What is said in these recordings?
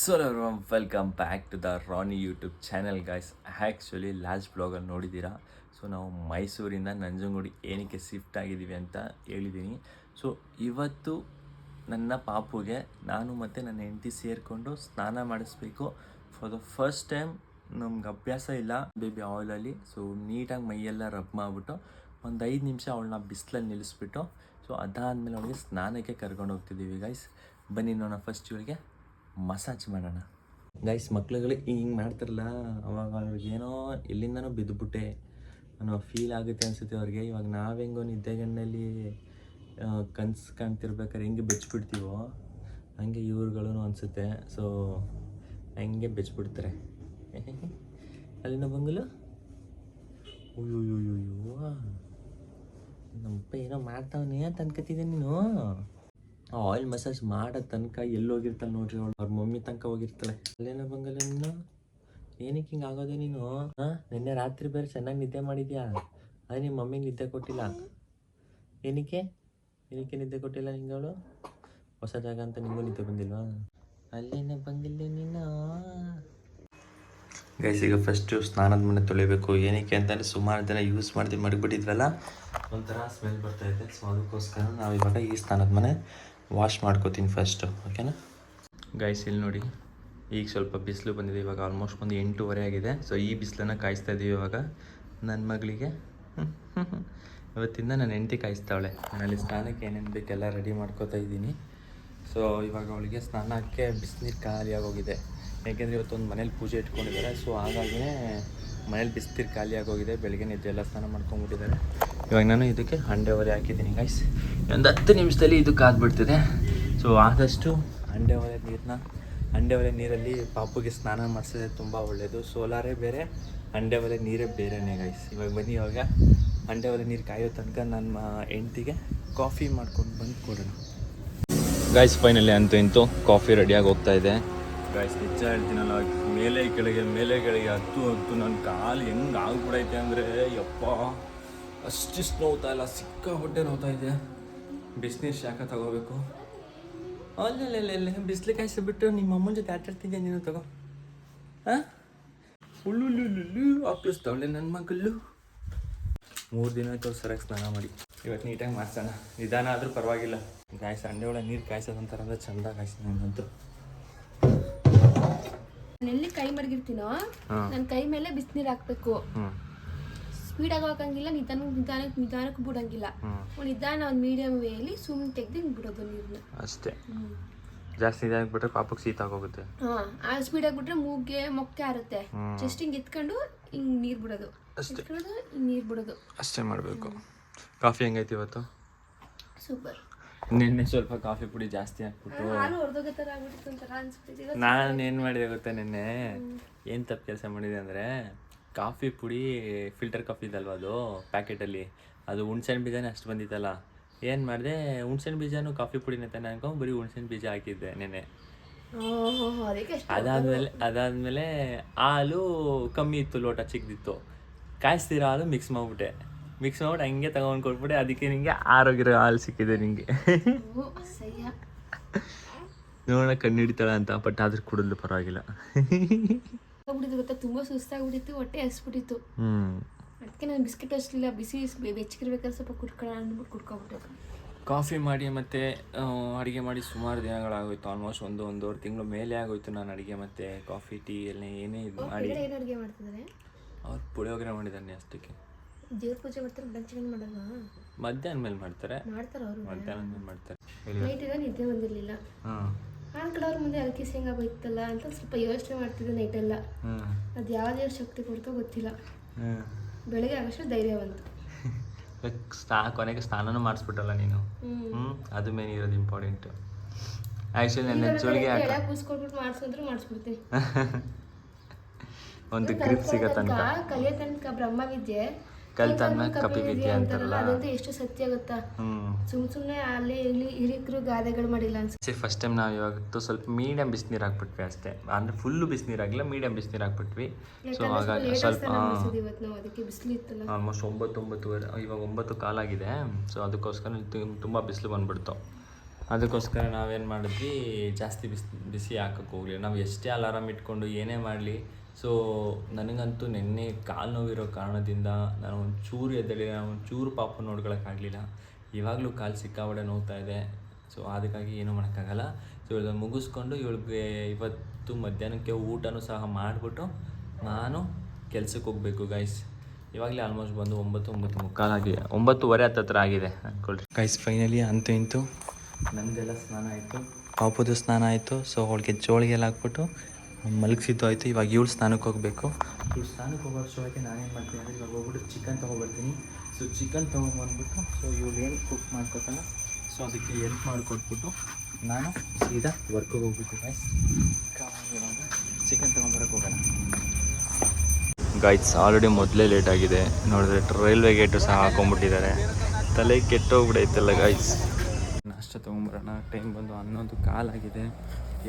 So welcome back to the Rani YouTube channel guys actually last ಬ್ಲಾಗಲ್ಲಿ ನೋಡಿದ್ದೀರಾ? So ನಾವು ಮೈಸೂರಿಂದ ನಂಜನಗೂಡಿ ಏನಕ್ಕೆ ಶಿಫ್ಟ್ ಆಗಿದ್ದೀವಿ ಅಂತ ಹೇಳಿದ್ದೀನಿ. ಸೊ ಇವತ್ತು ನನ್ನ ಪಾಪುಗೆ ನಾನು ಮತ್ತು ನನ್ನ ಹೆಂಡತಿ ಸೇರಿಕೊಂಡು ಸ್ನಾನ ಮಾಡಿಸ್ಬೇಕು. ಫಾರ್ ದ ಫಸ್ಟ್ ಟೈಮ್ ನಮ್ಗೆ ಅಭ್ಯಾಸ ಇಲ್ಲ. ಬೇಬಿ ಆಯಿಲಲ್ಲಿ ಸೊ ನೀಟಾಗಿ ಮೈಯೆಲ್ಲ ರಬ್ ಮಾಡಿಬಿಟ್ಟು ಒಂದು ಐದು ನಿಮಿಷ ಅವಳನ್ನ ಬಿಸಿಲಲ್ಲಿ ನಿಲ್ಲಿಸ್ಬಿಟ್ಟು ಸೊ ಅದಾದಮೇಲೆ ಅವಳಿಗೆ ಸ್ನಾನಕ್ಕೆ ಕರ್ಕೊಂಡು ಹೋಗ್ತಿದ್ದೀವಿ ಗೈಸ್ ಬನ್ನಿ ನೋಡೋಣ ಫಸ್ಟ್ ಇವಳಿಗೆ ಮಸಾಜ್ ಮಾಡೋಣ. ಗೈಸ್ ಮಕ್ಳುಗಳು ಹಿಂಗೆ ಮಾಡ್ತಿರಲ್ಲ, ಅವಾಗ ಅವ್ರಿಗೆ ಏನೋ ಎಲ್ಲಿಂದನೋ ಬಿದ್ದುಬಿಟ್ಟೆ ಅನ್ನೋ ಫೀಲ್ ಆಗುತ್ತೆ ಅನ್ಸುತ್ತೆ ಅವ್ರಿಗೆ. ಇವಾಗ ನಾವು ಹೆಂಗೋ ನಿದ್ದೆಗಣ್ಣಲ್ಲಿ ಕನ್ಸು ಕಾಣ್ತಿರ್ಬೇಕಾದ್ರೆ ಹೆಂಗೆ ಬೆಚ್ಬಿಡ್ತೀವೋ, ಹಂಗೆ ಇವ್ರುಗಳು ಅನಿಸುತ್ತೆ. ಸೊ ಹಂಗೆ ಬೆಚ್ಚಿಬಿಡ್ತಾರೆ ಅಲ್ಲಿನ ಬಂಗಲು? ಅಯ್ಯೋಯ್ಯೋಯ್ಯೋ ನಮ್ಮಪ್ಪ ಏನೋ ಮಾಡ್ತಾವನೇ ಅಂತ ಅನ್ಕೋತಿದ್ದೆ ನೀನು. ಆಯಿಲ್ ಮಸಾಜ್ ಮಾಡೋ ತನಕ ಎಲ್ಲಿ ಹೋಗಿರ್ತಾಳೆ ನೋಡ್ರಿ ಅವಳು? ಅವ್ರ ಮಮ್ಮಿ ತನಕ ಹೋಗಿರ್ತಾಳೆ. ಅಲ್ಲೇನ ಬಂಗಲ್ಲ ನೀನು? ಏನಕ್ಕೆ ಹಿಂಗೆ ಆಗೋದೆ ನೀನು? ಹಾಂ ನಿನ್ನೆ ರಾತ್ರಿ ಬೇರೆ ಚೆನ್ನಾಗಿ ನಿದ್ದೆ ಮಾಡಿದ್ಯಾ? ಅದೇ ನಿಮ್ಮ ಮಮ್ಮಿಗೆ ನಿದ್ದೆ ಕೊಟ್ಟಿಲ್ಲ. ಏನಕ್ಕೆ? ಏನಕ್ಕೆ ನಿದ್ದೆ ಕೊಟ್ಟಿಲ್ಲ ನಿಂಗೆ ಅವಳು? ಹೊಸ ಜಾಗ ಅಂತ ನಿಮಗೂ ನಿದ್ದೆ ಬಂದಿಲ್ವಾ? ಅಲ್ಲೇನ ಬಂಗಿಲ್ಲ ನೀನು? ಗೈಸ್ ಈಗ ಫಸ್ಟು ಸ್ನಾನದ ಮನೆ ತೊಳಿಬೇಕು. ಏನಕ್ಕೆ ಅಂತಂದರೆ ಸುಮಾರು ಜನ ಯೂಸ್ ಮಾಡ್ದೆ ಮಡಗಿಬಿಟ್ಟಿದ್ವಲ್ಲ ಒಂಥರ ಸ್ಮೆಲ್ ಬರ್ತಾ ಇದೆ. ಸೊ ಅದಕ್ಕೋಸ್ಕರ ನಾವು ಇವಾಗ ಈ ಸ್ನಾನದ ಮನೆ ವಾಶ್ ಮಾಡ್ಕೋತೀನಿ ಫಸ್ಟು ಓಕೆನಾ ಗೈಸ್ ಇಲ್ಲಿ ನೋಡಿ, ಈಗ ಸ್ವಲ್ಪ ಬಿಸಿಲು ಬಂದಿದೆ, ಇವಾಗ ಆಲ್ಮೋಸ್ಟ್ ಒಂದು ಎಂಟೂವರೆ ಆಗಿದೆ. ಸೊ ಈ ಬಿಸಿಲನ್ನು ಕಾಯಿಸ್ತಾ ಇದ್ದೀವಿ ಇವಾಗ. ನನ್ನ ಮಗಳಿಗೆ ಇವತ್ತಿಂದ ನಾನು ಹೆಂಡತಿ ಕಾಯಿಸ್ತಾವಳೆ. ನಾನಲ್ಲಿ ಸ್ನಾನಕ್ಕೆ ಏನೇನು ಬೇಕೆಲ್ಲ ರೆಡಿ ಮಾಡ್ಕೋತಾ ಇದ್ದೀನಿ. ಸೊ ಇವಾಗ ಅವಳಿಗೆ ಸ್ನಾನಕ್ಕೆ ಬಿಸಿನೀರು ಖಾಲಿಯಾಗೋಗಿದೆ ಯಾಕೆಂದರೆ ಇವತ್ತೊಂದು ಮನೇಲಿ ಪೂಜೆ ಇಟ್ಕೊಂಡಿದ್ದಾರೆ. ಸೊ ಹಾಗಾಗಿನೇ ಮನೇಲಿ ಬಿಸ್ತಿರ್ ಖಾಲಿ ಆಗೋಗಿದೆ ಬೆಳಗ್ಗೆ ನಿದ್ದೆ ಎಲ್ಲ ಸ್ನಾನ ಮಾಡ್ಕೊಂಡ್ಬಿಟ್ಟಿದ್ದಾರೆ. ಇವಾಗ ನಾನು ಇದಕ್ಕೆ ಹಂಡೆ ಒಲೆ ಹಾಕಿದ್ದೀನಿ ಗೈಸ್ ಒಂದು ಹತ್ತು ನಿಮಿಷದಲ್ಲಿ ಇದು ಕಾದ್ಬಿಡ್ತಿದೆ ಸೊ ಆದಷ್ಟು ಹಂಡೆ ಒಲೆ ನೀರನ್ನ ಹಂಡೆ ಒಲೆ ನೀರಲ್ಲಿ ಪಾಪುಗೆ ಸ್ನಾನ ಮಾಡಿಸಿದ್ರೆ ತುಂಬ ಒಳ್ಳೆಯದು ಸೋಲಾರೇ ಬೇರೆ ಹಂಡೆ ಒಲೆ ನೀರೇ ಬೇರೆನೇ ಗೈಸ್ ಇವಾಗ ಬನ್ನಿ ಇವಾಗ ಹಂಡೆ ಒಲೆ ನೀರು ಕಾಯೋ ತನಕ ನನ್ನ ಹೆಂಡ್ತಿಗೆ ಕಾಫಿ ಮಾಡ್ಕೊಂಡು ಬಂದು ಕೊಡೋಣ. ಗೈಸ್ ಫೈನಲಿ ಅಂತೂ ಇಂತೂ ಕಾಫಿ ರೆಡಿಯಾಗಿ ಹೋಗ್ತಾ ಇದೆ. ಗಾಯ್ಸ್ ನಿಜ ಹೇಳ್ತೀನಲ್ಲ ಮೇಲೆ ಕೆಳಗೆ ಮೇಲೆ ಕೆಳಗೆ ಹತ್ತು ಹತ್ತು, ನನ್ನ ಕಾಲು ಹೆಂಗೆ ಆಗ್ಬಿಡೈತೆ ಅಂದರೆ, ಯಪ್ಪ. ಅಷ್ಟಿಷ್ಟು ನೋವ್ತಾ ಇಲ್ಲ, ಸಿಕ್ಕಾಪಟ್ಟೆ ನೋವ್ತಾ ಇದೆ. ಬಿಸ್ನೀರು ಶಾಖ ತಗೋಬೇಕು. ಅಲ್ಲಲ್ಲ ಬಿಸಿಲು ಕಾಯಿಸ್ಬಿಟ್ಟು ನಿಮ್ಮ ಅಮ್ಮನ ಜೊತೆ ಆಟಾಡ್ತಿದ್ದೆ ನೀನು ತಗೋ. ಹಾಂ ಉಳ್ಳುಳ್ಳುಳ್ಳು ಹಾಕಿಸ್ತಾವಳೆ ನನ್ನ ಮಗಲ್ಲು ಮೂರು ದಿನ ಆಯ್ತು ಸರಿಯಾಗಿ ಸ್ನಾನ ಮಾಡಿ. ಇವತ್ತು ನೀಟಾಗಿ ಮಾಡ್ಸೋಣ. ನಿಧಾನ ಆದರೂ ಪರವಾಗಿಲ್ಲ. ಕಾಯಿಸ ಅಂಡೆ ಒಳಗೆ ನೀರು ಕಾಯಿಸೋದಂತಾರಂದ್ರೆ ಚಂದ ಕಾಯಿಸಿ ನಂತೂ ಎಲ್ಲಿ ಕೈ ಮಡಗಿರ್ತೀನೋ ನನ್ ನನ್ನ ಕೈ ಮೇಲೆ ಬಿಸಿನೀರು ಹಾಕ್ಬೇಕು. ಸ್ಪೀಡ್ ಆಗಿ ಹಾಕಂಗಿಲ್ಲ ನಿಧಾನ ನಿಧಾನಕ್ಕೆ ನಿಧಾನಕ್ಕೆ ಬಿಡಂಗಿಲ್ಲ. ನಿಧಾನ ಒಂದ್ ಮೀಡಿಯಂ ವೇಲಿ ಸುಮ್ಮನೆ ತೆಗ್ದು ಹಿಂಗ್ ಬಿಡೋದು ನೀರನ್ನ ಅಷ್ಟೇ. ಜಾಸ್ತಿ ಇದಾಗ್ಬಿಟ್ರೆ ಪಾಪಕ್ಕೆ ಶೀತ ಆಗೋಗುತ್ತೆ. ಹಾ ಆ ಸ್ಪೀಡ್ ಆಗಿಬಿಟ್ರೆ ಮೂಗ್ಗೆ ಮೊಕ್ಕೆ ಆರುತ್ತೆ. ಜಸ್ಟ್ ಹಿಂಗ್ ಎತ್ಕೊಂಡು ಹಿಂಗ್ ನೀರ್ ಬಿಡೋದು. ಅಷ್ಟೇ. ನೀರ್ ಬಿಡೋದು. ಅಷ್ಟೇ ಮಾಡಬೇಕು. ಕಾಫಿ ಹೆಂಗೈತಿ ಇವತ್ತು? ಸೂಪರ್ ನಿನ್ನೆ ಸ್ವಲ್ಪ ಕಾಫಿ ಪುಡಿ ಜಾಸ್ತಿ ಹಾಕ್ಬಿಟ್ಟು. ನಾನು ಏನು ಮಾಡಿದೆ ಗೊತ್ತಾ ನಿನ್ನೆ? ಏನು ತಪ್ಪು ಕೆಲಸ ಮಾಡಿದೆ ಅಂದರೆ ಕಾಫಿ ಪುಡಿ ಫಿಲ್ಟರ್ ಕಾಫಿ ಇದಲ್ವ ಅದು ಪ್ಯಾಕೆಟಲ್ಲಿ? ಅದು ಹುಣ್ಸೆಹಣ್ಣು ಬೀಜನೇ ಅಷ್ಟು ಬಂದಿತ್ತಲ್ಲ. ಏನು ಮಾಡಿದೆ ಹುಣ್ಸೆಹಣ್ಣು ಬೀಜನೂ ಕಾಫಿ ಪುಡಿನ ತಾನೆ ಅನ್ಕೊಂಡು ಬರೀ ಹುಣ್ಸೆಹಣ್ಣು ಬೀಜ ಹಾಕಿದ್ದೆ ನೆನ್ನೆ. ಅದಾದಮೇಲೆ ಅದಾದಮೇಲೆ ಹಾಲು ಕಮ್ಮಿ ಇತ್ತು ಲೋಟ ಚಿಕ್ಕದಿತ್ತು ಕಾಯಿಸ್ತಿರೋ ಹಾಲು ಮಿಕ್ಸ್ ಮಾಡಿಬಿಟ್ಟೆ. ಮಿಕ್ಸ್ ಮಾಡಿ ಹಂಗೆ ತಗೊಂಡು ಕೊಟ್ಬಿಟ್ಟೆ ಅದಕ್ಕೆ ನಿಂಗೆ ಆರೋಗ್ಯರ ಹಾಲು ಸಿಕ್ಕಿದೆ ನಿಂಗೆ. ನೋಡೋಣ ಕಣ್ಣು ಹಿಡಿತಾಳ ಅಂತ ಬಟ್ ಆದ್ರೂ ಕುಡಿದ್ಲು ಪರವಾಗಿಲ್ಲ. ಗೊತ್ತಾ? ತುಂಬಾ ಸುಸ್ತಾಗ್ಬಿಟ್ಟಿತ್ತು ಹೊಟ್ಟೆ ಹಸ್ಬಿಟ್ಟಿತ್ತು. ಅದಕ್ಕೆ ನಾನು ಬಿಸ್ಕೆಟ್ ಅಷ್ಟಲಿಲ್ಲ ಬಿಸಿ ಬೆಚ್ಚಗಿರ್ಬೇಕಾದ್ರೆ ಸ್ವಲ್ಪ ಕುಡ್ಕೊಳ್ಳೋಣ ಅಂದ್ಬಿಟ್ಟು ಕುಡ್ಕೊಬಿಟ್ಟೆ. ಕಾಫಿ ಮಾಡಿ ಮತ್ತು ಅಡುಗೆ ಮಾಡಿ ಸುಮಾರು ದಿನಗಳಾಗೋಯ್ತು. ಆಲ್ಮೋಸ್ಟ್ ಒಂದು ಒಂದೂವರೆ ತಿಂಗಳು ಮೇಲೆ ಆಗೋಯ್ತು ನಾನು ಅಡುಗೆ ಮತ್ತು ಕಾಫಿ ಟೀ ಎಲ್ಲ ಏನೇ ಇದು ಮಾಡಿ. ಅವ್ರು ಪುಳಿಯೋಗರೆ ಮಾಡಿದ್ದಾನೆ ಅಷ್ಟಕ್ಕೆ. ದೇವ್ರ ಪೂಜೆ ಮಾಡ್ತಾರೆ ಬ್ಲಡ್ ಏನು ಮಾಡಲ್ವಾ? ಮಧ್ಯಾಹ್ನ ಮೇಲೆ ಮಾಡ್ತಾರೆ. ಮಾಡ್ತಾರೆ ಅವರು. ಮಧ್ಯಾಹ್ನ ಮೇಲೆ ಮಾಡ್ತಾರೆ. ನೈಟ್ ಇದೆ ನಿದ್ದೆ ಬಂದಿರಲಿಲ್ಲ. ಹಾಂ. ನಾನು ಕಡೆ ಅವ್ರ ಮುಂದೆ ಅಲ್ಕಿ ಸಿಂಗ ಬೈತಲ್ಲ ಅಂತ ಸ್ವಲ್ಪ ಯೋಚನೆ ಮಾಡ್ತಿದ್ದೆ ನೈಟೆಲ್ಲ ಅದು ಯಾವ ದೇವ್ರ ಶಕ್ತಿ ಕೊಡ್ತೋ ಗೊತ್ತಿಲ್ಲ. ಬೆಳಿಗ್ಗೆ ಬೆಳಗ್ಗೆ ಆಗಷ್ಟು ಧೈರ್ಯ ಬಂತು. ಸ್ನಾ ಕೊನೆಗೆ ಸ್ನಾನನೂ ಮಾಡಿಸ್ಬಿಟ್ಟಲ್ಲ ನೀನು? ಹ್ಞೂ ಅದು ಮೇನ್ ಇರೋದು ಇಂಪಾರ್ಟೆಂಟು ಆ್ಯಕ್ಚುಲಿ ನನ್ನ ಜೋಳಿಗೆ ಹಾಕ. ಕೂಸ್ಕೊಟ್ಬಿಟ್ಟು ಮಾಡಿಸಿದ್ರು ಮಾಡಿಸ್ಬಿಡ್ತೀನಿ. ಒಂದು ಗ್ರಿಪ್ ಸಿಗೋ ತನಕ. ಕಲಿಯೋ ತನಕ ಬ್ರಹ್ಮ ವಿದ್ಯೆ ಕಲ್ತಾದ್ಮೇಲೆ ಕಪಿ ವಿದ್ಯೆ ಅಂತಾರಲ್ಲ ಅದಂತೂ ಎಷ್ಟು ಸತ್ಯ ಗೊತ್ತಾ ಸುಮ್ ಸುಮ್ಮನೆ ಅಲ್ಲಿ ಇಲ್ಲಿ ಹಿರಿಕರು ಗಾದೆಗಳು ಮಾಡಿಲ್ಲ ಅನ್ಸುತ್ತೆ. ಫಸ್ಟ್ ಟೈಮ್ ನಾವು ಇವಾಗ ಸ್ವಲ್ಪ ಮೀಡಿಯಂ ಬಿಸಿನೀರು ಹಾಕ್ಬಿಟ್ವಿ ಅಷ್ಟೇ. ಅಂದ್ರೆ ಫುಲ್ಲು ಬಿಸಿನೀರು ಆಗಿಲ್ಲ ಮೀಡಿಯಂ ಬಿಸಿನೀರು ಹಾಕ್ಬಿಟ್ವಿ. ಸೊ ಹಾಗಾಗಿ ಸ್ವಲ್ಪ ಇವತ್ತು ನಾವು ಅದಕ್ಕೆ ಬಿಸಿಲು ಇತ್ತಲ್ಲ. ಆಲ್ಮೋಸ್ಟ್ ಒಂಬತ್ತು ಒಂಬತ್ತುವರೆ ಇವಾಗ ಒಂಬತ್ತು ಕಾಲಾಗಿದೆ ಸೊ ಅದಕ್ಕೋಸ್ಕರ ತುಂಬ ಬಿಸಿಲು ಬಂದ್ಬಿಡ್ತು. ಅದಕ್ಕೋಸ್ಕರ ನಾವೇನು ಮಾಡಿದ್ವಿ ಜಾಸ್ತಿ ಬಿಸಿ ಬಿಸಿ ಹಾಕಕ್ಕೆ ಹೋಗಲಿಲ್ಲ. ನಾವು ಎಷ್ಟೇ ಅಲಾರಾಮ್ ಇಟ್ಕೊಂಡು ಏನೇ ಮಾಡಲಿ ಸೊ ನನಗಂತೂ ನಿನ್ನೆ ಕಾಲು ನೋವಿರೋ ಕಾರಣದಿಂದ ನಾನು ಒಂಚೂರು ಚೂರು ಎದ್ದೇಳಿ ನಾನು ಒಂದು ಚೂರು ಪಾಪ ನೋಡ್ಕೊಳಕ್ಕಾಗಲಿಲ್ಲ ಇವಾಗಲೂ ಕಾಲು ಸಿಕ್ಕಾಬಡೆ ನೋವ್ತಾ ಇದೆ. ಸೊ ಅದಕ್ಕಾಗಿ ಏನೂ ಮಾಡೋಕ್ಕಾಗಲ್ಲ. ಸೊ ಇವಳು ಮುಗಿಸ್ಕೊಂಡು ಇವಳಿಗೆ ಇವತ್ತು ಮಧ್ಯಾಹ್ನಕ್ಕೆ ಊಟನೂ ಸಹ ಮಾಡಿಬಿಟ್ಟು ನಾನು ಕೆಲ್ಸಕ್ಕೆ ಹೋಗಬೇಕು ಗೈಸ್ ಇವಾಗಲೇ ಆಲ್ಮೋಸ್ಟ್ ಬಂದು ಒಂಬತ್ತು ಒಂಬತ್ತು ಮುಕ್ಕಾಲಾಗಿ ಒಂಬತ್ತುವರೆ ಹತ್ತತ್ರ ಆಗಿದೆ. ಅಂದ್ಕೊಳ್ರಿ ಗೈಸ್ ಫೈನಲಿ ಅಂತ ಇಂತು ನಂದೆಲ್ಲ ಸ್ನಾನ ಆಯಿತು. ಪಾಪದ ಸ್ನಾನ ಆಯಿತು. ಸೊ ಅವಳಿಗೆ ಜೋಳಿಗೆಲ್ಲ ಹಾಕ್ಬಿಟ್ಟು ಮಲಗಿಸಿದ್ದು ಆಯಿತು. ಇವಾಗ ಇವಳು ಸ್ನಾನಕ್ಕೆ ಹೋಗಬೇಕು. ಇವಳು ಸ್ನಾನಕ್ಕೆ ಹೋಗೋ ಶೋಕ್ಕೆ ನಾನೇನು ಮಾಡ್ತೀನಿ ಅಂದರೆ ಇವಾಗ ಹೋಗ್ಬಿಟ್ಟು ಚಿಕನ್ ತೊಗೊಬರ್ತೀನಿ. ಸೊ ಚಿಕನ್ ತೊಗೊಂಬಂದ್ಬಿಟ್ಟು ಸೊ ಇವಳು ಏನು ಕುಕ್ ಮಾಡ್ಕೊತಾನೆ ಸೊ ಅದಕ್ಕೆ ಎಲ್ಪ್ ಮಾಡಿಕೊಟ್ಬಿಟ್ಟು ನಾನು ಸೀದಾ ವರ್ಕಿಗೆ ಹೋಗ್ಬಿಟ್ಟು ಗಾಯ್ಸ್ ಚಿಕನ್ ತೊಗೊಂಬರಕ್ಕೆ ಹೋಗೋಣ. ಗಾಯ್ಸ್ ಆಲ್ರೆಡಿ ಮೊದಲೇ ಲೇಟ್ ಆಗಿದೆ. ನೋಡಿದ್ರೆ ರೈಲ್ವೆ ಗೇಟು ಸಹ ಹಾಕೊಂಡ್ಬಿಟ್ಟಿದ್ದಾರೆ. ತಲೆ ಕೆಟ್ಟೋಗ್ಬಿಡೈತಲ್ಲ ಗಾಯ್ಸ್ ನಾಷ್ಟ ತೊಗೊಂಬರೋಣ. ಟೈಮ್ ಬಂದು ಹನ್ನೊಂದು ಕಾಲಾಗಿದೆ.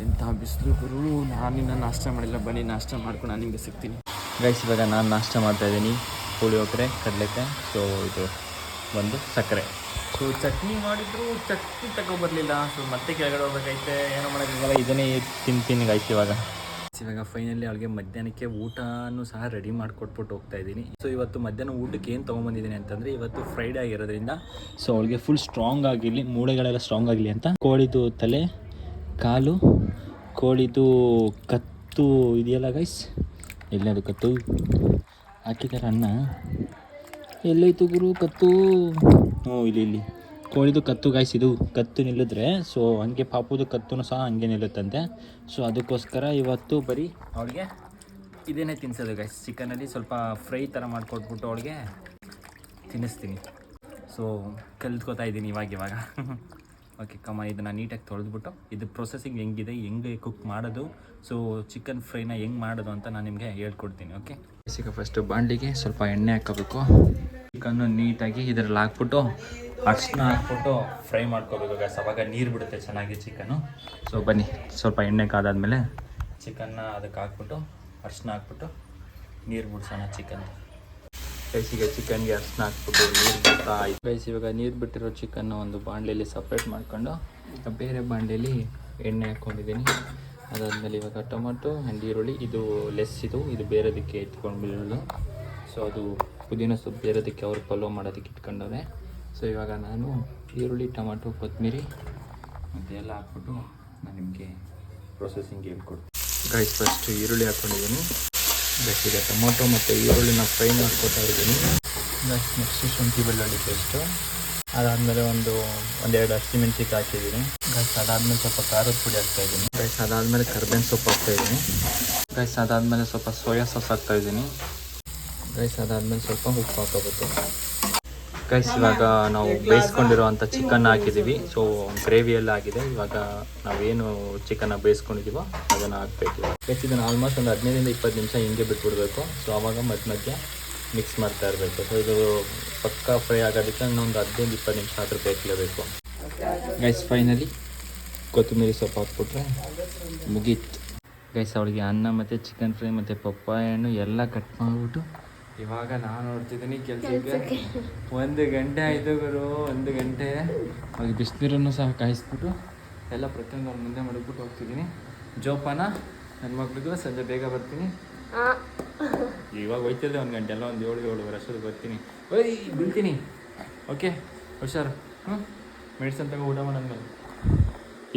ಎಂಥ ಬಿಸಿಲು ಗುರು ನಾನಿನ್ನ ನಾಷ್ಟ ಮಾಡಿಲ್ಲ ಬನ್ನಿ ನಾಷ್ಟ ಮಾಡ್ಕೊಂಡು ನಾನು ನಿಮಗೆ ಸಿಗ್ತೀನಿ. ಗೈಸ್ ಇವಾಗ ನಾನು ನಾಷ್ಟ ಮಾಡ್ತಾಯಿದ್ದೀನಿ ಪುಳಿಯೋಗರೆ ಕಡಲೆಕಾಯಿ ಸೊ ಇದು ಒಂದು ಸಕ್ಕರೆ. ಸೊ ಚಟ್ನಿ ಮಾಡಿದ್ರು ಚಟ್ನಿ ತಗೊಬರ್ಲಿಲ್ಲ. ಸೊ ಮತ್ತೆ ಕೆಳಗಡೆ ಹೋಗ್ಬೇಕೈತೆ ಏನೋ ಮಾಡೋಕ್ಕಾಗಲ್ಲ ಇದನ್ನೇ ತಿಂತೀನಿ ಗೈಸ್ ಇವಾಗ. ಇವಾಗ ಫೈನಲಿ ಅವಳಿಗೆ ಮಧ್ಯಾಹ್ನಕ್ಕೆ ಊಟನೂ ಸಹ ರೆಡಿ ಮಾಡಿಕೊಟ್ಬಿಟ್ಟು ಹೋಗ್ತಾ ಇದ್ದೀನಿ. ಸೊ ಇವತ್ತು ಮಧ್ಯಾಹ್ನ ಊಟಕ್ಕೆ ಏನು ತೊಗೊಂಬಂದಿದ್ದೀನಿ ಅಂತಂದರೆ ಇವತ್ತು ಫ್ರೈಡೇ ಆಗಿರೋದ್ರಿಂದ ಸೊ ಅವಳಿಗೆ ಫುಲ್ ಸ್ಟ್ರಾಂಗ್ ಆಗಿರಲಿ ಮೂಳೆಗಳೆಲ್ಲ ಸ್ಟ್ರಾಂಗ್ ಆಗಲಿ ಅಂತ. ಕೋಳಿದು ತಲೆ ಕಾಲು ಕೋಳಿದು ಕತ್ತು ಇದೆಯಲ್ಲ ಗೈಸ್ ಎಲ್ಲದು ಕತ್ತು? ಹಾಕಿದ್ದಾರೆ ಅನ್ನ ಎಲ್ಲೈತು ಗುರು ಕತ್ತು? ಹ್ಞೂ, ಇಲ್ಲಿ ಇಲ್ಲಿ. ಕೋಳಿದು ಕತ್ತು ಗಾಯ್ಸ್ ಇದು ಕತ್ತು ನಿಲ್ಲಿದ್ರೆ ಸೊ ಹಂಗೆ ಪಾಪುದು ಕತ್ತೂ ಸಹ ಹಂಗೆ ನಿಲ್ಲುತ್ತಂತೆ. ಸೊ ಅದಕ್ಕೋಸ್ಕರ ಇವತ್ತು ಬರೀ ಅವಳಿಗೆ ಇದೇನೇ ತಿನ್ಸೋದು ಗೈಸ್ ಚಿಕನಲ್ಲಿ ಸ್ವಲ್ಪ ಫ್ರೈ ಥರ ಮಾಡಿಕೊಟ್ಬಿಟ್ಟು ಅವಳಿಗೆ ತಿನ್ನಿಸ್ತೀನಿ. ಸೊ ಕಲ್ತ್ಕೋತಾ ಇದ್ದೀನಿ ಇವಾಗ ಇವಾಗ. ಓಕೆ ಕಮ್ಮ ಇದನ್ನು ನೀಟಾಗಿ ತೊಳೆದ್ಬಿಟ್ಟು, ಇದು ಪ್ರೊಸೆಸಿಂಗ್ ಹೆಂಗಿದೆ, ಹೆಂಗೆ ಕುಕ್ ಮಾಡೋದು ಸೊ ಚಿಕನ್ ಫ್ರೈನ ಹೆಂಗೆ ಮಾಡೋದು ಅಂತ ನಾನು ನಿಮಗೆ ಹೇಳ್ಕೊಡ್ತೀನಿ ಓಕೆ ಬೇಸಿಗೆ ಫಸ್ಟು ಬಾಂಡಿಗೆ ಸ್ವಲ್ಪ ಎಣ್ಣೆ ಹಾಕೋಬೇಕು ಚಿಕನ್ನು ನೀಟಾಗಿ ಇದರಲ್ಲಿ ಹಾಕ್ಬಿಟ್ಟು ಅರ್ಶಿನ ಹಾಕ್ಬಿಟ್ಟು ಫ್ರೈ ಮಾಡ್ಕೋಬೇಕು ಗ್ಯಾಸ್ ಅವಾಗ ನೀರು ಬಿಡುತ್ತೆ ಚೆನ್ನಾಗಿ ಚಿಕನ್ನು ಸೊ ಬನ್ನಿ, ಸ್ವಲ್ಪ ಎಣ್ಣೆ ಕಾದಾದ್ಮೇಲೆ ಚಿಕನ್ನ ಅದಕ್ಕೆ ಹಾಕ್ಬಿಟ್ಟು ಅರ್ಶಿನ ಹಾಕ್ಬಿಟ್ಟು, ನೀರು ಬಿಡ್ಸೋಣ ಚಿಕನ್ ಬೇಸಿಗೆ ಚಿಕನ್ಗೆ ಅರ್ಶಿನ ಹಾಕ್ಬಿಟ್ಟು ನೀರು ಬಿಡ್ತಾ ಆಯ್ತು ಗೈಸ್ ಇವಾಗ ನೀರು ಬಿಟ್ಟಿರೋ ಚಿಕನ್ನು ಒಂದು ಬಾಣಲೆಯಲ್ಲಿ ಸಪ್ರೇಟ್ ಮಾಡ್ಕೊಂಡು ಬೇರೆ ಬಾಣಲೆಯಲ್ಲಿ ಎಣ್ಣೆ ಹಾಕ್ಕೊಂಡಿದ್ದೀನಿ ಅದಾದಮೇಲೆ ಇವಾಗ ಟೊಮೊಟೊ ಆ್ಯಂಡ್ ಈರುಳ್ಳಿ ಇದು ಲೆಸ್ ಇದು ಇದು ಬೇರೆದಕ್ಕೆ ಎತ್ಕೊಂಡು ಬಿಡೋದು ಸೊ ಅದು ಪುದೀನ ಸೊಪ್ಪು ಬೇರೆದಕ್ಕೆ ಅವ್ರು ಪಲಾವ್ ಮಾಡೋದಕ್ಕೆ ಇಟ್ಕೊಂಡವ್ರೆ. ಸೊ ಇವಾಗ ನಾನು ಈರುಳ್ಳಿ, ಟೊಮೊಟೊ, ಕೊತ್ತಂಬರಿ ಅದೆಲ್ಲ ಹಾಕ್ಬಿಟ್ಟು ನಾನು ನಿಮಗೆ ಪ್ರೊಸೆಸಿಂಗ್ ಹೇಳ್ಕೊಡ್ತೀನಿ. ಗೈಸ್ ಫಸ್ಟ್ ಈರುಳ್ಳಿ ಹಾಕ್ಕೊಂಡಿದ್ದೀನಿ ಗೈಸ್ ಈಗ ಟೊಮೊಟೊ ಮತ್ತು ಈರುಳ್ಳಿನ ಫ್ರೈ ಮಾಡ್ಕೊತಾ ಇದ್ದೀನಿ. ನೆಕ್ಸ್ಟ್ ಶುಂಠಿ ಬೆಳ್ಳುಳ್ಳಿ ಪೇಸ್ಟು ಅದಾದಮೇಲೆ ಒಂದು, ಒಂದೆರಡು ಹಸಿಮೆಣ್ಸಿಕಾಯಿ ಹಾಕಿದ್ದೀನಿ. ಗೈಸ್ ಅದಾದಮೇಲೆ ಸ್ವಲ್ಪ ಖಾರದ ಪುಡಿ ಹಾಕ್ತಾ ಇದ್ದೀನಿ. ಗೈಸ್ ಅದಾದಮೇಲೆ ಕರ್ಬೇವಿನ ಸೊಪ್ಪು ಹಾಕ್ತಾ ಇದ್ದೀನಿ. ಗೈಸ್ ಅದಾದಮೇಲೆ ಸ್ವಲ್ಪ ಸೋಯಾ ಸಾಸ್ ಹಾಕ್ತಾ ಇದ್ದೀನಿ. ಗೈಸ್ ಅದಾದಮೇಲೆ ಸ್ವಲ್ಪ ಉಪ್ಪು ಹಾಕೋಬೇಕು. ಗೈಸ್ ಇವಾಗ ನಾವು ಬೇಯಿಸ್ಕೊಂಡಿರುವಂಥ ಚಿಕನ್ ಹಾಕಿದ್ದೀವಿ. ಸೊ ಗ್ರೇವಿ ಎಲ್ಲ ಆಗಿದೆ. ಇವಾಗ ನಾವೇನು ಚಿಕನ್ನ ಬೇಯಿಸ್ಕೊಂಡಿದ್ದೀವೋ ಅದನ್ನು ಹಾಕ್ಬೇಕು ಗೈಸ್ ಇದನ್ನು ಆಲ್ಮೋಸ್ಟ್ ಒಂದು ಹದಿನೈದರಿಂದ ಇಪ್ಪತ್ತು ನಿಮಿಷ ಹಿಂಗೆ ಬಿಟ್ಬಿಡ್ಬೇಕು. ಸೊ ಆವಾಗ ಮಧ್ಯ ಮಧ್ಯ ಮಿಕ್ಸ್ ಮಾಡ್ತಾ ಇರಬೇಕು. ಸೊ ಇದು ಪಕ್ಕಾ ಫ್ರೈ ಆಗೋದಕ್ಕೆ ಇನ್ನೊಂದು ಹದಿನೈದು ಇಪ್ಪತ್ತು ನಿಮಿಷ ಆದರೂ ಬೇಕಲೇಬೇಕು ಗೈಸ್ ಫೈನಲಿ ಕೊತ್ತಂಬರಿ ಸೊಪ್ಪು ಹಾಕ್ಬಿಟ್ರೆ ಮುಗೀತು. ಗೈಸ್ ಅವಳಿಗೆ ಅನ್ನ ಮತ್ತು ಚಿಕನ್ ಫ್ರೈ ಮತ್ತು ಪಪ್ಪಾಯ ಹಣ್ಣು ಎಲ್ಲ ಕಟ್ ಮಾಡಿಬಿಟ್ಟು ಇವಾಗ ನಾನು ನೋಡ್ತಿದ್ದೀನಿ ಕೆಲಸಕ್ಕೆ. ಒಂದು ಗಂಟೆ ಆಯಿತು ಗುರು ಒಂದು ಗಂಟೆ. ಅವ್ರಿಗೆ ಬಿಸಿನೀರನ್ನು ಸಹ ಕಾಯಿಸ್ಬಿಟ್ಟು ಎಲ್ಲ ಪ್ರತಿಯೊಂದು ಅವ್ರ ಮುಂದೆ ಮಡಗ್ಬಿಟ್ಟು ಹೋಗ್ತಿದ್ದೀನಿ. ಜೋಪಾನ ನನ್ನ ಮಕ್ಳಿಗೂ ಸಂಜೆ ಬೇಗ ಬರ್ತೀನಿ. ಇವಾಗ ಹೋಯ್ತಿದ್ದೆ ಒಂದು ಗಂಟೆ ಎಲ್ಲ ಒಂದು ಏಳು ಏಳುವರೆ ಅಷ್ಟೊತ್ತು ಬರ್ತೀನಿ. ಓಯ್ ಬೀಳ್ತೀನಿ. ಓಕೆ ಹುಷಾರು. ಹ್ಞೂ ಮೆಡಿಸನ್ ತಗೋ ಊಟ ಮಾಡಾದ್ಮೇಲೆ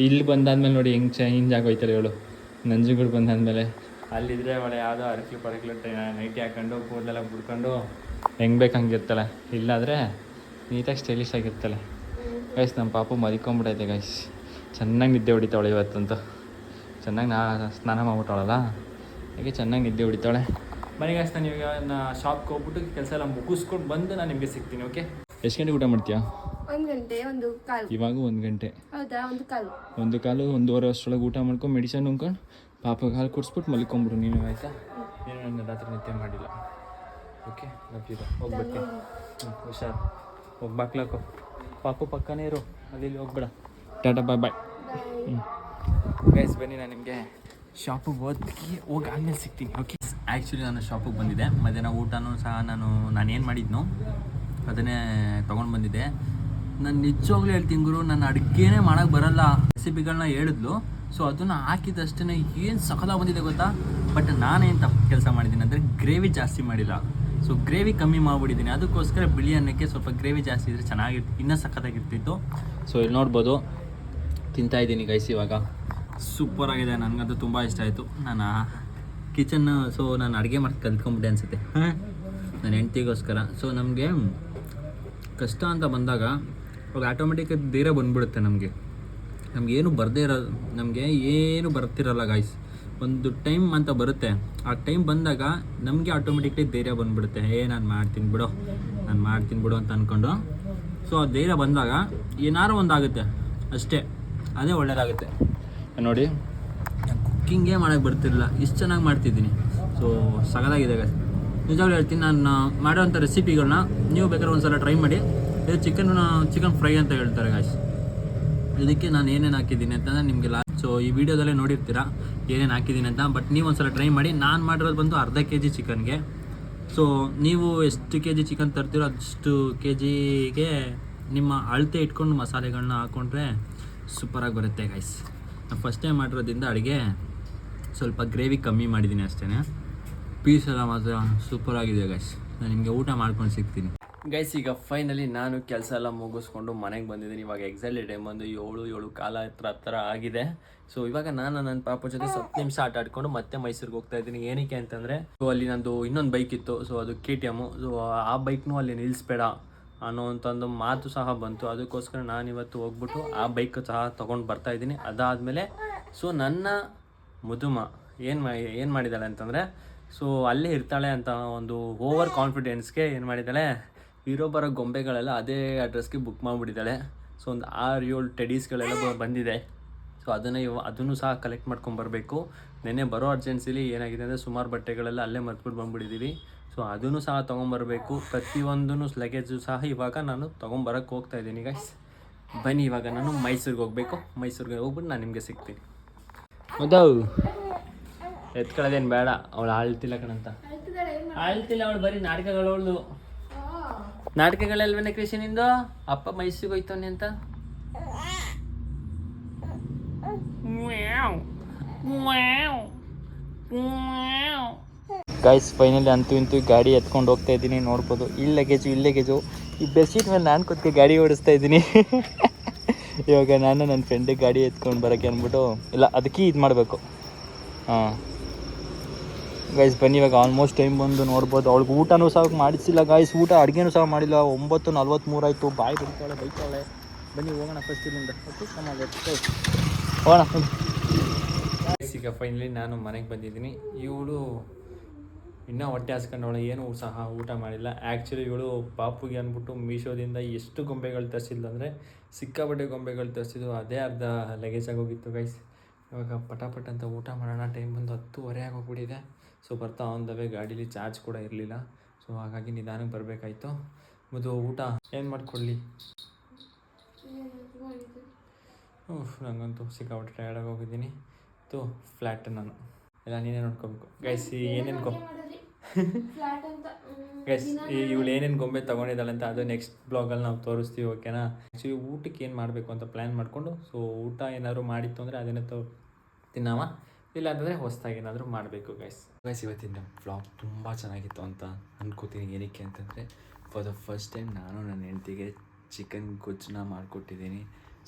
ಇಲ್ಲಿ ಬಂದಾದ್ಮೇಲೆ ನೋಡಿ ಹೆಂಗೆ ಚೇಂಜ್ ಆಗೋಯ್ತಾರೆ ಹೇಳು. ನಂಜುಗಳು ಬಂದಾದ್ಮೇಲೆ. ಅಲ್ಲಿದ್ರೆ ಒಳ್ಳೆ ಯಾವುದೋ ಅರಕ್ಲು ಪರಕ್ಲು ನೈಟಿ ಹಾಕೊಂಡು ಕೂದಲೆಲ್ಲ ಬಿಡ್ಕೊಂಡು ಹೆಂಗೆ ಬೇಕು ಹಂಗೆ ಇರ್ತಾಳೆ ಇಲ್ಲಾದರೆ ನೀಟಾಗಿ ಸ್ಟೈಲಿಶ್ ಆಗಿರ್ತಾಳೆ ಗೈಸ್ ನಮ್ಮ ಪಾಪು ಮದಿಕೊಂಬಿಡೈತೆ ಗೈಸ್ ಚೆನ್ನಾಗಿ ನಿದ್ದೆ ಹೊಡಿತಾವಳೆ ಇವತ್ತಂತೂ. ಚೆನ್ನಾಗಿ ನಾ ಸ್ನಾನ ಮಾಡ್ಬಿಟ್ಟವಳಲ್ಲ ಹಾಗೆ ಚೆನ್ನಾಗಿ ನಿದ್ದೆ ಹೊಡಿತಾಳೆ. ಮನೆ ಗೈಸ್ ನಾನು ಇವಾಗ ನಾ ಶಾಪ್ಗೆ ಹೋಗ್ಬಿಟ್ಟು ಕೆಲಸ ಎಲ್ಲ ಮುಗಿಸ್ಕೊಂಡು ಬಂದು ನಾನು ನಿಮಗೆ ಸಿಗ್ತೀನಿ ಓಕೆ ಎಷ್ಟು ಗಂಟೆ ಊಟ ಮಾಡ್ತೀಯಾ? ಒಂದು ಗಂಟೆ ಒಂದು ಕಾಲು. ಇವಾಗ ಒಂದು ಗಂಟೆ. ಹೌದಾ ಒಂದು ಕಾಲು. ಒಂದು ಕಾಲು ಒಂದೂವರೆ ಅಷ್ಟರೊಳಗೆ ಊಟ ಮಾಡ್ಕೊಂಡು ಮೆಡಿಸನ್ ನುಂಗ್ಕೊಂಡು ಪಾಪಗೆ ಹಾಲು ಕುಡಿಸ್ಬಿಟ್ಟು ಮಲ್ಕೊಂಬಿಡು ನೀನು ಆಯಿತಾ? ನೀನು ನನ್ನ ರಾತ್ರಿ ನಿದ್ದೆ ಮಾಡಿಲ್ಲ. ಓಕೆ ಲಭ್ಯದ ಹೋಗ್ಬೇಕು? ಹ್ಞೂ ಹುಷಾರು. ಹೋಗಿ ಬಾಕ್ಲಾಕೋ ಪಾಪು ಪಕ್ಕನೇ ಇರು. ಅಲ್ಲಿ ಹೋಗ್ಬೇಡ. ಟಾಟಾ ಬಾಯ್ ಬಾಯ್ ಹ್ಞೂ ಗೈಸ್ ಬನ್ನಿ ನಾನು ನಿಮಗೆ ಶಾಪಿಗೆ ಹೋಗಿ ಹೋಗಿ ಆಮೇಲೆ ಸಿಗ್ತೀನಿ ಓಕೆ ಆ್ಯಕ್ಚುಲಿ ನಾನು ಶಾಪಿಗೆ ಬಂದಿದ್ದೆ. ಮಧ್ಯಾಹ್ನ ಊಟನೂ ಸಹ ನಾನು ನಾನು ಏನು ಮಾಡಿದ್ನೋ ಅದನ್ನೇ ತೊಗೊಂಡು ಬಂದಿದ್ದೆ. ನಾನು ನಿಜವಾಗ್ಲೂ ಹೇಳ್ತೀನಿ ಗುರು ನಾನು ಅಡುಗೆನೇ ಮಾಡೋಕ್ಕೆ ಬರಲ್ಲ. ರೆಸಿಪಿಗಳನ್ನ ಹೇಳಿದ್ಲು. ಸೊ ಅದನ್ನು ಹಾಕಿದಷ್ಟೇ ಏನು ಸಕಲ ಬಂದಿದೆ ಗೊತ್ತಾ? ಬಟ್ ನಾನೇನು ತಪ್ಪು ಕೆಲಸ ಮಾಡಿದ್ದೀನಿ ಅಂದರೆ ಗ್ರೇವಿ ಜಾಸ್ತಿ ಮಾಡಿಲ್ಲ. ಸೊ ಗ್ರೇವಿ ಕಮ್ಮಿ ಮಾಡಿಬಿಟ್ಟಿದ್ದೀನಿ ಅದಕ್ಕೋಸ್ಕರ ಬಿಳಿ ಅನ್ನಕ್ಕೆ ಸ್ವಲ್ಪ ಗ್ರೇವಿ ಜಾಸ್ತಿ ಇದ್ದರೆ ಚೆನ್ನಾಗಿರ್ತಿ ಇನ್ನೂ ಸಖತ್ತಾಗಿರ್ತಿತ್ತು. ಸೊ ಇಲ್ಲಿ ನೋಡ್ಬೋದು. ತಿಂತಾ ಇದ್ದೀನಿ ಗೈಸ್ ಇವಾಗ. ಸೂಪರ್ ಆಗಿದೆ. ನನಗಂತೂ ತುಂಬ ಇಷ್ಟ ಆಯಿತು. ನಾನು ಕಿಚನ್ ಸೊ ನಾನು ಅಡುಗೆ ಮಾಡಿ ಕಲ್ತ್ಕೊಂಬಿಟ್ಟೆ ಅನಿಸುತ್ತೆ. ನನ್ನ ಹೆಂಡತಿಗೋಸ್ಕರ. ಸೊ ನಮಗೆ ಕಷ್ಟ ಅಂತ ಬಂದಾಗ ಅವಾಗ ಆಟೋಮೆಟಿಕ್ ಧೈರ್ಯ ಬಂದ್ಬಿಡುತ್ತೆ ನಮಗೆ. ನಮ್ಗೆ ಏನು ಬರದೇ ಇರೋ ನಮಗೆ ಏನು ಬರ್ತಿರಲ್ಲ ಗಾಯ್ಸ್ ಒಂದು ಟೈಮ್ ಅಂತ ಬರುತ್ತೆ. ಆ ಟೈಮ್ ಬಂದಾಗ ನಮಗೆ ಆಟೋಮೆಟಿಕ್ಲಿ ಧೈರ್ಯ ಬಂದುಬಿಡುತ್ತೆ. ಏ ನಾನು ಮಾಡ್ತೀನಿ ಬಿಡು. ನಾನು ಮಾಡ್ತೀನಿ ಬಿಡು ಅಂತ ಅಂದ್ಕೊಂಡು ಸೊ ಆ ಧೈರ್ಯ ಬಂದಾಗ ಏನಾರು ಒಂದಾಗುತ್ತೆ. ಅಷ್ಟೇ. ಅದೇ ಒಳ್ಳೇದಾಗುತ್ತೆ. ನೋಡಿ. ಕುಕ್ಕಿಂಗೇ ಮಾಡೋಕ್ಕೆ ಬರ್ತಿರಲಿಲ್ಲ. ಇಷ್ಟು ಚೆನ್ನಾಗಿ ಮಾಡ್ತಿದ್ದೀನಿ. ಸೊ ಸಗದಾಗಿದೆ ಗಾಯ್ಸ್ ನಿಜವಾಗ್ಲೂ ಹೇಳ್ತೀನಿ ನಾನು ಮಾಡೋವಂಥ ರೆಸಿಪಿಗಳನ್ನ ನೀವು ಬೇಕಾದ್ರೆ ಒಂದು ಸಲ ಟ್ರೈ ಮಾಡಿ. ಇದು ಚಿಕನ್ ಚಿಕನ್ ಫ್ರೈ ಅಂತ ಹೇಳ್ತಾರೆ ಗಾಯ್ಸ್ ಇದಕ್ಕೆ ನಾನು ಏನೇನು ಹಾಕಿದ್ದೀನಿ ಅಂತಂದರೆ ನಿಮಗೆ ಲಾಸ್ಟ್ ಸೊ ಈ ವಿಡಿಯೋದಲ್ಲೇ ನೋಡಿರ್ತೀರಾ ಏನೇನು ಹಾಕಿದ್ದೀನಿ ಅಂತ ಬಟ್ ನೀವು ಒಂದ್ಸಲ ಟ್ರೈ ಮಾಡಿ. ನಾನು ಮಾಡಿರೋದು ಬಂದು ಅರ್ಧ ಕೆ ಜಿ ಚಿಕನ್ಗೆ ಸೊ ನೀವು ಎಷ್ಟು ಕೆ ಜಿ ಚಿಕನ್ ತರ್ತೀರೋ ಅಷ್ಟು ಕೆ ಜಿಗೆ ನಿಮ್ಮ ಅಳತೆ ಇಟ್ಕೊಂಡು ಮಸಾಲೆಗಳನ್ನ ಹಾಕ್ಕೊಂಡ್ರೆ ಸೂಪರಾಗಿ ಬರುತ್ತೆ ಗೈಸ್ ನಾನು ಫಸ್ಟ್ ಟೈಮ್ ಮಾಡಿರೋದ್ರಿಂದ ಅಡುಗೆ ಸ್ವಲ್ಪ ಗ್ರೇವಿ ಕಮ್ಮಿ ಮಾಡಿದ್ದೀನಿ ಅಷ್ಟೇ ಪೀಸ್ ಎಲ್ಲ ಮಾತ್ರ ಸೂಪರಾಗಿದೆ ಗೈಸ್ ನಾನು ನಿಮಗೆ ಊಟ ಮಾಡ್ಕೊಂಡು ಸಿಗ್ತೀನಿ. ಗೈಸ್ ಈಗ ಫೈನಲಿ ನಾನು ಕೆಲಸ ಎಲ್ಲ ಮುಗಿಸ್ಕೊಂಡು ಮನೆಗೆ ಬಂದಿದ್ದೀನಿ. ಇವಾಗ ಎಕ್ಸಾಕ್ಟ್ಲಿ ಟೈಮ್ ಬಂದು ಏಳು ಏಳು ಕಾಲ ಹತ್ರ ಹತ್ರ ಆಗಿದೆ. ಸೊ ಇವಾಗ ನಾನು ನನ್ನ ಪಾಪ ಜೊತೆ ಸ್ವಲ್ಪ ನಿಮಿಷ ಆಟ ಆಡ್ಕೊಂಡು ಮತ್ತೆ ಮೈಸೂರಿಗೆ ಹೋಗ್ತಾ ಇದ್ದೀನಿ. ಏನಕ್ಕೆ ಅಂತಂದರೆ ಸೊ ಅಲ್ಲಿ ನಂದು ಇನ್ನೊಂದು ಬೈಕ್ ಇತ್ತು. ಸೊ ಅದು ಕೆ ಟಿ ಎಮ್ಮು ಸೊ ಆ ಬೈಕ್ನೂ ಅಲ್ಲಿ ನಿಲ್ಲಿಸ್ಬೇಡ ಒಂದು ಮಾತು ಸಹ ಬಂತು. ಅದಕ್ಕೋಸ್ಕರ ನಾನು ಇವತ್ತು ಹೋಗ್ಬಿಟ್ಟು ಆ ಬೈಕ್ ಸಹ ತೊಗೊಂಡು ಬರ್ತಾ ಇದ್ದೀನಿ. ಅದಾದಮೇಲೆ ಸೊ ನನ್ನ ಮುದುಮ ಏನು ಮಾ, ಏನು ಮಾಡಿದ್ದಾಳೆ ಅಂತಂದರೆ ಸೊ ಅಲ್ಲೇ ಇರ್ತಾಳೆ ಅಂತ ಒಂದು ಓವರ್ ಕಾನ್ಫಿಡೆನ್ಸ್ಗೆ ಏನು ಮಾಡಿದ್ದಾಳೆ ಇರೋ ಬರೋ ಗೊಂಬೆಗಳೆಲ್ಲ ಅದೇ ಅಡ್ರೆಸ್ಗೆ ಬುಕ್ ಮಾಡಿಬಿಟ್ಟಿದ್ದಾಳೆ. ಸೊ ಒಂದು ಆರು ಏಳು ಟೆಡೀಸ್ಗಳೆಲ್ಲ ಬಂದಿದೆ. ಸೊ ಅದನ್ನು ಇವ ಅದನ್ನು ಸಹ ಕಲೆಕ್ಟ್ ಮಾಡ್ಕೊಂಬರ್ಬೇಕು ನೆನ್ನೆ ಬರೋ ಅರ್ಜೆನ್ಸಿಲಿ ಏನಾಗಿದೆ ಅಂದರೆ ಸುಮಾರು ಬಟ್ಟೆಗಳೆಲ್ಲ ಅಲ್ಲೇ ಮರ್ತ್ಬಿಟ್ಟು ಬಂದ್ಬಿಟ್ಟಿದ್ದೀವಿ ಸೊ ಅದನ್ನು ಸಹ ತೊಗೊಂಬರ್ಬೇಕು ಪ್ರತಿಯೊಂದೂ ಲಗೇಜು ಸಹ ಇವಾಗ ನಾನು ತೊಗೊಂಬರಕ್ಕೆ ಹೋಗ್ತಾ ಇದ್ದೀನಿ ಗೈಸ್ ಬನ್ನಿ ಇವಾಗ ನಾನು ಮೈಸೂರಿಗೆ ಹೋಗಬೇಕು. ಮೈಸೂರಿಗೆ ಹೋಗ್ಬಿಟ್ಟು ನಾನು ನಿಮಗೆ ಸಿಗ್ತೀನಿ. ಹೌದೌ. ಎತ್ಕೊಳ್ಳೋದೇನು ಬೇಡ. ಅವಳು ಆಳ್ತಿಲ್ಲ ಕಣಂತ. ಆಳ್ತಿಲ್ಲ ಅವಳು ಬರೀ ನಾಟಕಗಳು ಅವಳು ನಾಟಕಗಳಲ್ವೇನೆ ಕೃಷಿ ನಿಂದು? ಅಪ್ಪ ಮೈಸೂರಿಗೆ ಹೋಯ್ತವನೆ ಅಂತ? ಗೈಸ್ ಫೈನಲಿ ಅಂತೂ ಇಂತೂ ಗಾಡಿ ಎತ್ಕೊಂಡು ಹೋಗ್ತಾ ಇದ್ದೀನಿ ನೋಡ್ಬೋದು. ಇಲ್ಲಿ ಲಗೇಜು ಇಲ್ಲಿ ಲಗೇಜು ಈ ಬೆಡ್ಶೀಟ್ ಮೇಲೆ ನಾನು ಕೂತ್ಕೆ ಗಾಡಿ ಓಡಿಸ್ತಾ ಇದ್ದೀನಿ. ಇವಾಗ ನಾನು ನನ್ನ ಫ್ರೆಂಡಿಗೆ ಗಾಡಿ ಎತ್ಕೊಂಡು ಬರೋಕ್ಕೆ ಅಂದ್ಬಿಟ್ಟು ಇಲ್ಲ ಅದಕ್ಕೆ ಇದು ಮಾಡಬೇಕು. ಹಾಂ. ಗೈಸ್ ಬನ್ನಿ, ಇವಾಗ ಆಲ್ಮೋಸ್ಟ್ ಟೈಮ್ ಬಂದು ನೋಡ್ಬೋದು. ಅವ್ಳಿಗೆ ಊಟನೂ ಸಹ ಮಾಡಿಸಿಲ್ಲ. ಗಾಯ್ಸ್ ಊಟ ಅಡುಗೆನೂ ಸಹ ಮಾಡಿಲ್ಲ. ಒಂಬತ್ತು ನಲ್ವತ್ತ್ಮೂರು ಆಯಿತು. ಬಾಯಿ ಬಿಡ್ತಾಳೆ, ಬೈತಾಳೆ. ಬನ್ನಿ, ಹೋಗೋಣ ಫಸ್ಟ್ ಇಲ್ಲಿಂದ. ಓಕೆ ಹೋಗೋಣ ಈಗ ಫೈನಲಿ ನಾನು ಮನೆಗೆ ಬಂದಿದ್ದೀನಿ. ಇವಳು ಇನ್ನೂ ಹೊಟ್ಟೆ ಹಾಸ್ಕೊಂಡವಳು. ಏನು ಸಹ ಊಟ ಮಾಡಿಲ್ಲ. ಆ್ಯಕ್ಚುಲಿ ಇವಳು ಪಾಪುಗೆ ಅಂದ್ಬಿಟ್ಟು ಮೀಶೋದಿಂದ ಎಷ್ಟು ಗೊಂಬೆಗಳು ತರಿಸಿಲ್ಲ ಅಂದರೆ ಸಿಕ್ಕಾಪಟ್ಟೆ ಗೊಂಬೆಗಳು ತರಿಸಿದ್ದು. ಅದೇ ಅರ್ಧ ಲಗೇಜ್ ಆಗೋಗಿತ್ತು ಗೈಸ್ ಇವಾಗ ಪಟಾಪಟ್ ಅಂತ ಊಟ ಮಾಡೋಣ. ಟೈಮ್ ಬಂದು ಹತ್ತುವರೆ ಆಗೋಗ್ಬಿಟ್ಟಿದೆ. ಸೊ ಬರ್ತಾ ಆನ್ ದ ವೇ ಗಾಡೀಲಿ ಚಾರ್ಜ್ ಕೂಡ ಇರಲಿಲ್ಲ. ಸೊ ಹಾಗಾಗಿ ನಿಧಾನಕ್ಕೆ ಬರಬೇಕಾಯ್ತು. ಮತ್ತು ಊಟ ಏನು ಮಾಡಿಕೊಡ್ಲಿ? ಓಹ್ ನನಗಂತೂ ಸಿಕ್ಕಾಬಿಟ್ಟು ಟಯರ್ಡಾಗಿ ಹೋಗಿದ್ದೀನಿ. ತು ಫ್ಲ್ಯಾಟ್ ನಾನು. ಎಲ್ಲ ನೀನೇ ನೋಡ್ಕೋಬೇಕು. ಗೈಸ್ ಏನೇನು ಗೊ ಫ್ಲಾಟ್ ಅಂತ ಗೈಸ್ ಇವಳು ಏನೇನು ಗೊಂಬೆ ತೊಗೊಂಡಿದ್ದಾಳೆ ಅಂತ ಅದು ನೆಕ್ಸ್ಟ್ ಬ್ಲಾಗಲ್ಲಿ ನಾವು ತೋರಿಸ್ತೀವಿ ಓಕೆನಾ ಆ್ಯಕ್ಚುಲಿ ಊಟಕ್ಕೆ ಏನು ಮಾಡಬೇಕು ಅಂತ ಪ್ಲ್ಯಾನ್ ಮಾಡಿಕೊಂಡು ಸೊ ಊಟ ಏನಾದ್ರು ಮಾಡಿತ್ತು ಅಂದರೆ ಅದನ್ನೇ ತೋ ತಿನ್ನಾವ. ಇಲ್ಲ ಅಂತಂದರೆ ಹೊಸ್ದಾಗಿ ಏನಾದರೂ ಮಾಡಬೇಕು ಗೈಸ್ ಗೈಸ್ ಇವತ್ತಿನ ವ್ಲಾಗ್ ತುಂಬ ಚೆನ್ನಾಗಿತ್ತು ಅಂತ ಅಂದ್ಕೋತೀನಿ ಏನಕ್ಕೆ ಅಂತಂದರೆ ಫಾರ್ ದ ಫಸ್ಟ್ ಟೈಮ್ ನಾನು ನನ್ನ ಹೆಂಡತಿಗೆ ಚಿಕನ್ ಗೊಜ್ಜನ್ನ ಮಾಡಿಕೊಟ್ಟಿದ್ದೀನಿ.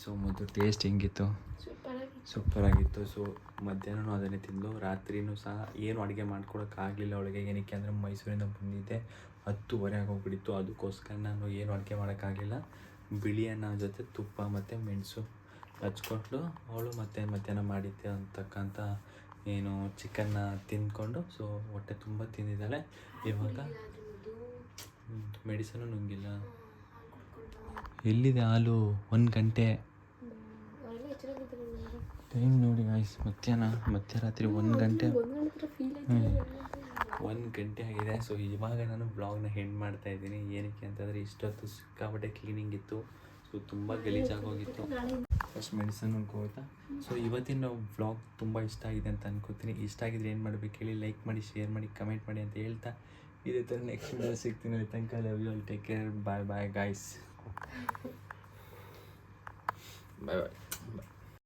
ಸೊ ಮೊದಲು ಟೇಸ್ಟ್ ಹೆಂಗಿತ್ತು? ಸೂಪರಾಗಿತ್ತು. ಸೊ ಮಧ್ಯಾಹ್ನವೂ ಅದನ್ನೇ ತಿಂದು ರಾತ್ರಿನೂ ಸಹ ಏನು ಅಡುಗೆ ಮಾಡ್ಕೊಳಕ್ಕಾಗಲಿಲ್ಲ ಅವಳಿಗೆ. ಏನಕ್ಕೆ ಅಂದರೆ ಮೈಸೂರಿಂದ ಬಂದಿದ್ದೆ. ಹತ್ತುವರೆ ಆಗೋಗ್ಬಿಟ್ಟಿತ್ತು. ಅದಕ್ಕೋಸ್ಕರ ನಾನು ಏನು ಅಡುಗೆ ಮಾಡೋಕ್ಕಾಗಲಿಲ್ಲ ಬಿಳಿ ಅನ್ನ ಜೊತೆ ತುಪ್ಪ ಮತ್ತು ಮೆಣಸು ಹಚ್ಕೊಟ್ಲು. ಅವಳು ಮತ್ತೆ ಮಧ್ಯಾಹ್ನ ಮಾಡಿದ್ದೆ ಅಂತಕ್ಕಂಥ ಏನು ಚಿಕನ್ನ ತಿಂದ್ಕೊಂಡು ಸೊ ಹೊಟ್ಟೆ ತುಂಬ ತಿಂದಿದ್ದಾಳೆ. ಇವಾಗ ಮೆಡಿಸನು ನುಂಗಿಲ್ಲ. ಎಲ್ಲಿದೆ ಹಾಲು? ಒಂದು ಗಂಟೆ. ಟೈಮ್ ನೋಡಿ ಗಾಯ್ಸ್ ಮಧ್ಯಾಹ್ನ, ಮಧ್ಯರಾತ್ರಿ ಒಂದು ಗಂಟೆ. ಒಂದು ಗಂಟೆ ಆಗಿದೆ ಸೊ ಇವಾಗ ನಾನು ಬ್ಲಾಗ್ನ ಹೆಂಡ್ ಮಾಡ್ತಾ ಇದ್ದೀನಿ. ಏನಕ್ಕೆ ಅಂತಂದರೆ, ಇಷ್ಟೊತ್ತು ಸಿಕ್ಕಾಪಟ್ಟೆ ಕ್ಲೀನಿಂಗ್ ಇತ್ತು ಸೊ ತುಂಬ ಗಲೀಜಾಗೋಗಿತ್ತು ಫಸ್ಟ್ ಮೆಡಿಸನ್ ಹೋಯ್ತಾ ಸೊ ಇವತ್ತಿನ ವ್ಲಾಗ್ ತುಂಬ ಇಷ್ಟ ಆಗಿದೆ ಅಂತ ಅನ್ಕೋತೀನಿ. ಇಷ್ಟ ಆಗಿದ್ರೆ ಏನು ಮಾಡಬೇಕು ಹೇಳಿ ಲೈಕ್ ಮಾಡಿ ಶೇರ್ ಮಾಡಿ ಕಮೆಂಟ್ ಮಾಡಿ ಅಂತ ಹೇಳ್ತಾ ಇದೇ ಥರ ನೆಕ್ಸ್ಟ್ ವಿಡಿಯೋ ಸಿಗ್ತೀನಿ. ತನಕ love you all take care bye bye guys bye bye